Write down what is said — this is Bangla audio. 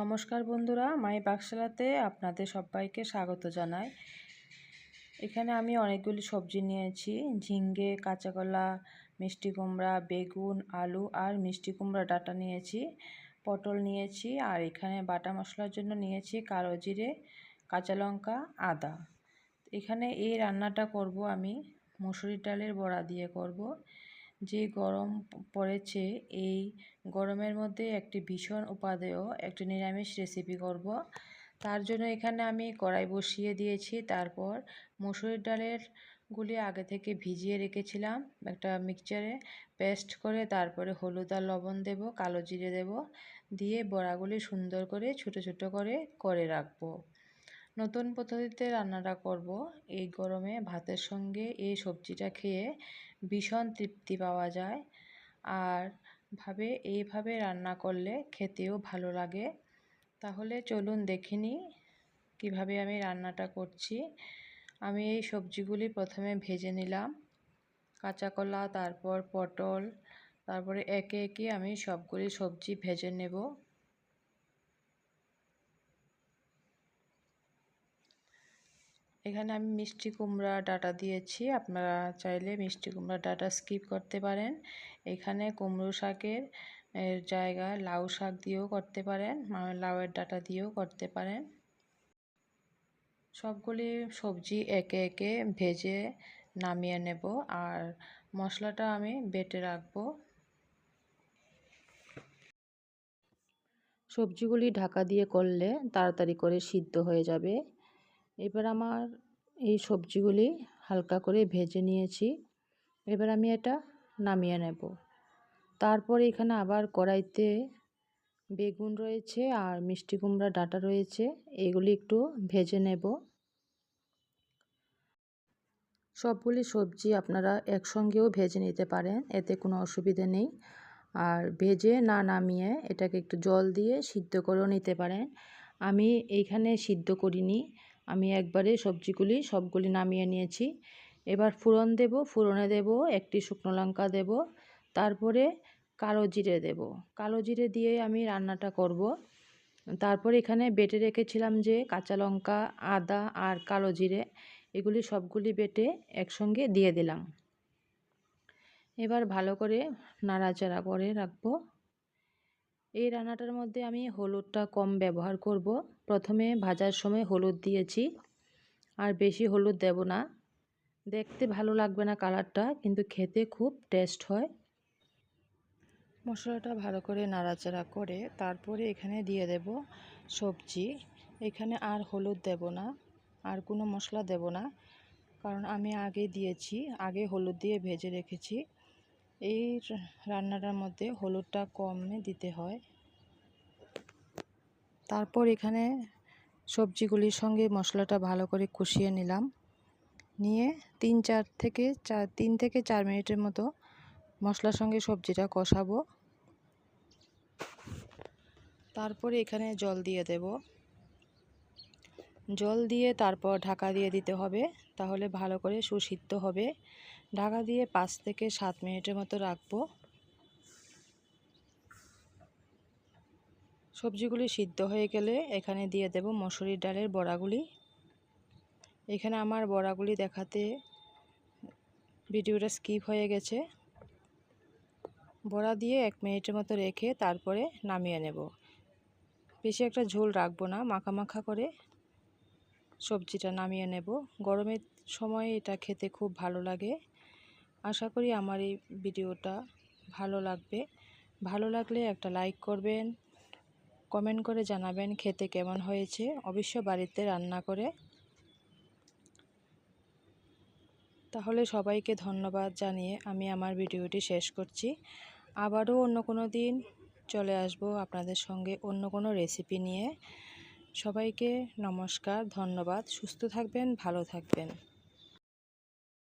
নমস্কার বন্ধুরা, মাই বাক্সালাতে আপনাদের সবাইকে স্বাগত জানাই। এখানে আমি অনেকগুলি সবজি নিয়েছি ঝিঙ্গে কাঁচাকলা, মিষ্টি কুমড়া, বেগুন, আলু আর মিষ্টি কুমড়া ডাটা নিয়েছি, পটল নিয়েছি আর এখানে বাটা মশলার জন্য নিয়েছি কালো জিরে, কাঁচা লঙ্কা, আদা। এখানে এই রান্নাটা করব আমি, মুসুরির ডালের বড়া দিয়ে করব। যে গরম পড়েছে, এই গরমের মধ্যে একটি ভীষণ উপাদেয়, একটি নিরামিষ রেসিপি করব। তার জন্য এখানে আমি কড়াই বসিয়ে দিয়েছি। তারপর মুসুরির ডালের গুলি আগে থেকে ভিজিয়ে রেখেছিলাম একটা মিক্সচারে পেস্ট করে তারপরে হলুদ আর লবণ দেব, কালো জিরে দেব। দিয়ে বড়াগুলি সুন্দর করে ছোট ছোট করে করে রাখব। নতুন পদ্ধতিতে রান্নাটা করব। এই গরমে ভাতের সঙ্গে এই সবজিটা খেয়ে ভীষণ তৃপ্তি পাওয়া যায়। আর ভাবে, এইভাবে রান্না করলে খেতেও ভালো লাগে। তাহলে চলুন দেখে নিই কীভাবে আমি রান্নাটা করছি। আমি এই সবজিগুলি প্রথমে ভেজে নিলাম। কাঁচা কলা তারপর পটল, তারপরে একে একে আমি সবগুলি সবজি ভেজে নেব। এখানে আমি মিষ্টি কুমড়া ডাটা দিয়েছি, আপনারা চাইলে মিষ্টি কুমড়া ডাটা স্কিপ করতে পারেন। এখানে কুমড়ো শাকের জায়গায় লাউ শাক দিয়েও করতে পারেন লাউয়ের ডাটা দিয়েও করতে পারেন। সবগুলি সবজি একে একে ভেজে নামিয়ে নেব আর মশলাটা আমি বেটে রাখব। সবজিগুলি ঢাকা দিয়ে করলে তাড়াতাড়ি করে সিদ্ধ হয়ে যাবে। এবার আমার এই সবজিগুলি হালকা করে ভেজে নিয়েছি। এবার আমি এটা নামিয়ে নেব। তারপর এখানে আবার কড়াইতে বেগুন রয়েছে আর মিষ্টি কুমড়া ডাটা রয়েছে, এগুলি একটু ভেজে নেব। সবগুলি সবজি আপনারা একসঙ্গেও ভেজে নিতে পারেন, এতে কোনো অসুবিধা নেই। আর ভেজে না নামিয়ে এটাকে একটু জল দিয়ে সিদ্ধ করেও নিতে পারেন। আমি এইখানে সিদ্ধ করিনি আমি একবারে সবজিগুলি সবগুলি নামিয়ে নিয়েছি। এবার ফুরন দেব ফুরনে দেব, একটি শুকনো লঙ্কা দেব, তারপরে কালো জিরে দেব। কালো জিরে দিয়ে আমি রান্নাটা করব। তারপর এখানে বেটে রেখেছিলাম যে কাঁচা লঙ্কা, আদা আর কালো জিরে, এগুলি সবগুলি বেটে একসঙ্গে দিয়ে দিলাম। এবার ভালো করে নাড়াচাড়া করে রাখব। এই রান্নাটার মধ্যে আমি হলুদটা কম ব্যবহার করব। প্রথমে ভাজার সময় হলুদ দিয়েছি। আর বেশি হলুদ দেব না। দেখতে ভালো লাগবে না কালারটা, কিন্তু খেতে খুব টেস্ট হয়। মশলাটা ভালো করে নাড়াচাড়া করে তারপরে এখানে দিয়ে দেব সবজি। এখানে আর হলুদ দেব না, আর কোনো মশলা দেব না। কারণ আমি আগে দিয়েছি, আগে হলুদ দিয়ে ভেজে রেখেছি। এই রান্নাটার মধ্যে হলুদটা কমে দিতে হয়। তারপর এখানে সবজিগুলির সঙ্গে মশলাটা ভালো করে কষিয়ে নিলাম। নিয়ে তিন চার থেকে চার তিন থেকে চার মিনিটের মতো মশলার সঙ্গে সবজিটা কষাবো। তারপরে এখানে জল দিয়ে দেব। জল দিয়ে তারপর ঢাকা দিয়ে দিতে হবে। তাহলে ভালো করে সুসিদ্ধ হবে। ঢাকা দিয়ে পাঁচ থেকে সাত মিনিটের মতো রাখব। সবজিগুলি সিদ্ধ হয়ে গেলে এখানে দিয়ে দেব মসুরির ডালের বড়াগুলি। এখানে আমার বড়াগুলি দেখাতে ভিডিওটা স্কিপ হয়ে গেছে। বড়া দিয়ে এক মিনিটের মতো রেখে তারপরে নামিয়ে নেব। বেশি একটা ঝোল রাখব না, মাখা মাখা করে। সবজিটা নামিয়ে নেব। গরমের সময় এটা খেতে খুব ভালো লাগে। আশা করি আমার এই ভিডিওটা ভালো লাগবে। ভালো লাগলে একটা লাইক করবেন, কমেন্ট করে জানাবেন খেতে কেমন হয়েছে। অবশ্য বাড়িতে রান্না করে। তাহলে সবাইকে ধন্যবাদ জানিয়ে আমি আমার ভিডিওটি শেষ করছি। আবারও অন্য কোনো দিন চলে আসব আপনাদের সঙ্গে অন্য কোনো রেসিপি নিয়ে। সবাইকে নমস্কার ধন্যবাদ সুস্থ থাকবেন ভালো থাকবেন।